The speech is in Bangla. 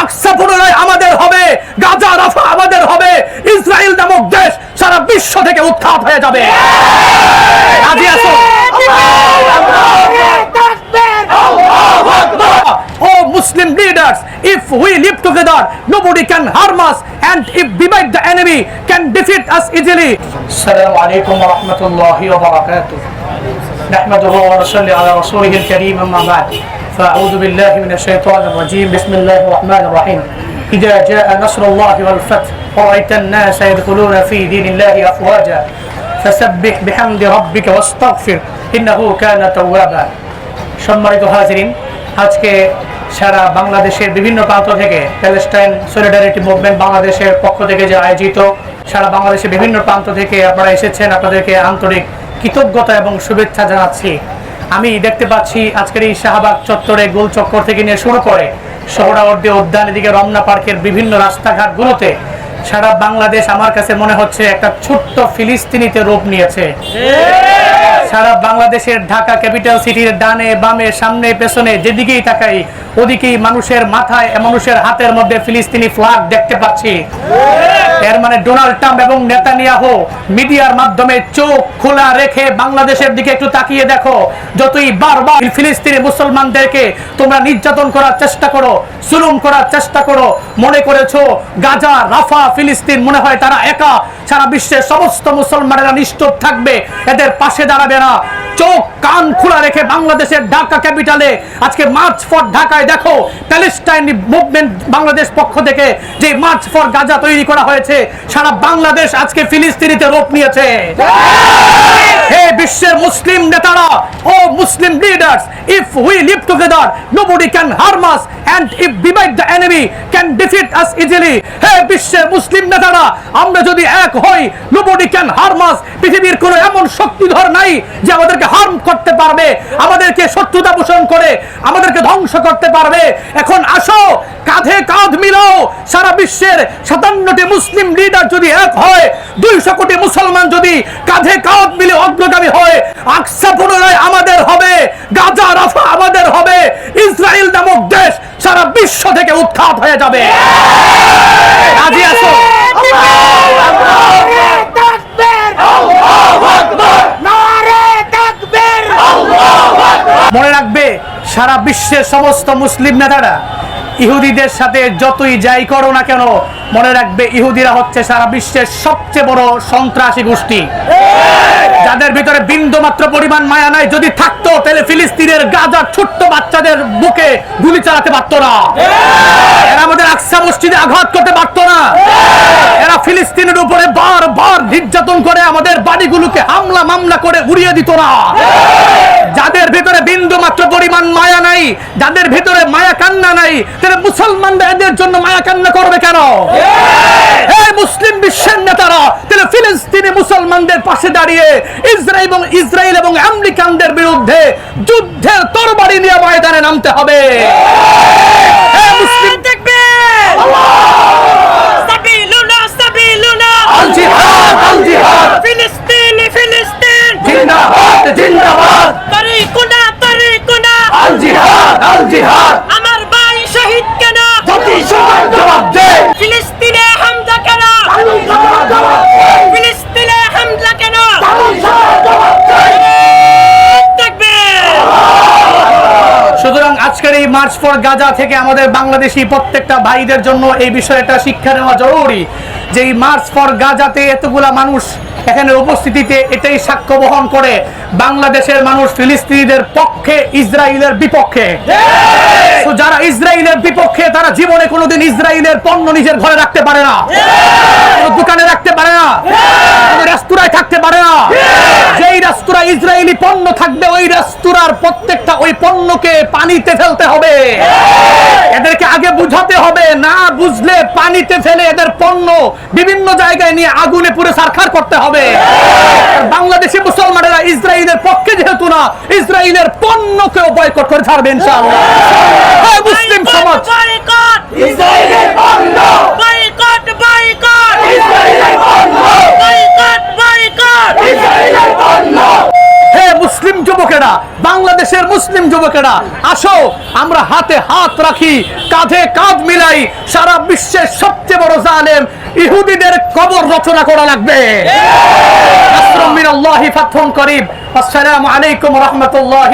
আকসা পুনরায় আমাদের হবে গাজা রাফা আমাদের হবে ইসরায়েল নামক দেশ সারা বিশ্ব থেকে উৎখাত হয়ে যাবে রাজি আছো Oh Muslim leaders, if we live together, nobody can harm us, and if we fight the enemy, can defeat us easily. السلام عليكم ورحمة الله وبركاته. نحمده ونصلي على رسوله الكريم أما بعد فأعوذ بالله من الشيطان الرجيم بسم الله الرحمن الرحيم إذا جاء نصر الله والفتح ورأيت الناس يدخلون في دين الله أفواجا فسبح بحمد ربك واستغفر إنه كان توابا সম্মানিত হাজিরিন আজকে সারা বাংলাদেশের বিভিন্ন প্রান্ত থেকে প্যালেস্টাইন সলিডারিটি মুভমেন্ট বাংলাদেশের পক্ষ থেকে যে আয়োজিত সারা বাংলাদেশের বিভিন্ন প্রান্ত থেকে আপনারা এসেছেন আপনাদেরকে আন্তরিক কৃতজ্ঞতা এবং শুভেচ্ছা জানাচ্ছি আমি দেখতে পাচ্ছি আজকের এই শাহবাগ চত্বরে গোল চক্কর থেকে নিয়ে শুরু করে সোহরাওয়ার্দী উদ্যান, এদিকে রমনা পার্কের বিভিন্ন রাস্তাঘাটগুলোতে সারা বাংলাদেশ আমার কাছে মনে হচ্ছে একটা ছোট্ট ফিলিস্তিনিতে রূপ নিয়েছে। সারা বাংলাদেশের ঢাকা ক্যাপিটাল সিটির ডানে, বামে, সামনে, পেছনে, যেদিকেই তাকাই, ওদিকেই মানুষের মাথায়, মানুষের হাতের মধ্যে ফিলিস্তিনি ফ্ল্যাগ দেখতে পাচ্ছি। এর মানে ডোনাল্ড ট্রাম্প এবং নেতানিয়াহু মিডিয়ার মাধ্যমে চোখ খোলা রেখে বাংলাদেশের দিকে একটু তাকিয়ে দেখো। যতই বারবার ফিলিস্তিনি মুসলমানদেরকে তোমরা নির্যাতন করার চেষ্টা করো, জুলুম করার চেষ্টা করো, মনে করেছ গাজা, রাফা, ফিলিস্তিন মনে হয় তারা একা? সারা বিশ্বের সমস্ত মুসলমানেরা নিষ্ঠুর থাকবে, এদের পাশে দাঁড়াবে না। চোখ, কান খোলা রেখে বাংলাদেশের ঢাকা ক্যাপিটালে আজকে মার্চ ফর ঢাকায় দেখো, প্যালেস্টাইন মুভমেন্ট বাংলাদেশ পক্ষ থেকে যে মার্চ ফর গাজা তৈরি করা হয়েছে, সারা বাংলাদেশ আজকে ফিলিস্তিনিতে রূপ নিয়েছে। হে বিশ্বের মুসলিম নেতারা, O Muslim leaders if we live together nobody can harm us and if we the the enemy, can defeat easily হে বিশ্বের মুসলিম নেতারা, আমরা যদি এক হই নোবডি ক্যান হার্ম আস পৃথিবীর কোনো এমন শক্তিধর নাই যে আমাদেরকে হার্ম করতে পারবে আমাদেরকে শত্রুতা পোষণ করে আমাদেরকে ধ্বংস করতে পারবে। এখন আসো কাঁধে কাঁধ মিলাও সারা বিশ্বের সাতান্নটি মুসলিম লিডার যদি এক হয় দুইশো কোটি মুসলমান যদি কাঁধে কাঁধ মিলে অগ্রগামী হয় আকসা পুনরায় আমাদের হবে গাজা রাফা আমাদের হবে ইসরায়েল নামক দেশ সারা বিশ্ব থেকে উৎখাত হয়ে যাবে। রাজি আছো? সারা বিশ্বের সমস্ত মুসলিম নেতারা ইহুদিদের সাথে যতই যাই করো না কেন, মনে রাখবে ইহুদিরা হচ্ছে সারা বিশ্বের সবচেয়ে বড় সন্ত্রাসী গোষ্ঠী। যাদের ভিতরে বিন্দু মাত্র পরিমাণ মায়া নাই, যদি থাকতো তাহলে ফিলিস্তিনের গাজার ছোট্ট বাচ্চাদের বুকে গুলি চালাতে পারতো না। এরা আমাদের আকসা মসজিদে আঘাত করতে পারতো না। এরা ফিলিস্তিনের উপরে বারবার নির্যাতন করে আমাদের বাড়িগুলোকে হামলা মামলা করে উড়িয়ে দিত না। যাদের ভিতরে বিন্দু মাত্র পরিমাণ মায়া নাই যাদের ভিতরে মায়া কান্না নাই তাহলে মুসলমানরা এদের জন্য মায়া কান্না করবে কেন? এই মুসলিম বিশ্বের নেতারা তাহলে ফিলিস্তিনি মুসলমানদের পাশে দাঁড়িয়ে ইসরায়েল এবং ইসরায়েল এবং আমেরিকানদের বিরুদ্ধে যুদ্ধের তরবারি নিয়ে ময়দানে নামতে হবে। এই মুসলিম সাবিলুনা এই মার্চ ফর গাজা থেকে আমাদের বাংলাদেশি প্রত্যেকটা ভাইদের জন্য এই বিষয়টা শিক্ষা নেওয়া জরুরি যে এই মার্চ ফর গাজাতে এতগুলা মানুষ এখানে উপস্থিতিতে এটাই সাক্ষ্য বহন করে বাংলাদেশের মানুষ ফিলিস্তিনিদের পক্ষে ইসরায়েলের বিপক্ষে। তো যারা ইসরায়েলের বিপক্ষে তারা জীবনে কোনোদিন ইসরায়েলের পণ্য নিজের ঘরে রাখতে পারে না। দোকানে রাখতে পারে না। রেস্তোরাঁয় থাকতে পারে না। যেই ইসরায়েলি পণ্য থাকবে ওই রেস্তোরাঁর প্রত্যেকটা ওই পণ্যকে পানিতে ফেলতে হবে। এদেরকে আগে বুঝাতে হবে না বুঝলে পানিতে ফেলে এদের পণ্য বিভিন্ন জায়গায় নিয়ে আগুনে পুরো সারখার করতে হবে। বাংলাদেশি মুসলমানেরা ইসরায়েলের পক্ষে যেহেতু না ইসরায়েলের পণ্যকেও বয়কট করে ছাড়বে ইনশাআল্লাহ। হ্যাঁ, মুসলিম সমাজ। ইসরায়েলের পণ্য বয়কট বয়কট ইসরায়েলের পণ্য বয়কট বয়কট ইসরায়েলের পণ্য হে মুসলিম যুবকেরা, বাংলাদেশের মুসলিম যুবকেরা, আসো, আমরা হাতে হাত রাখি, কাঁধে কাঁধ মিলাই সারা বিশ্বের সবচেয়ে বড় জালেম ইহুদিদের কবর রচনা করা লাগবে। আসসালামু আলাইকুম রহমতুল্লাহ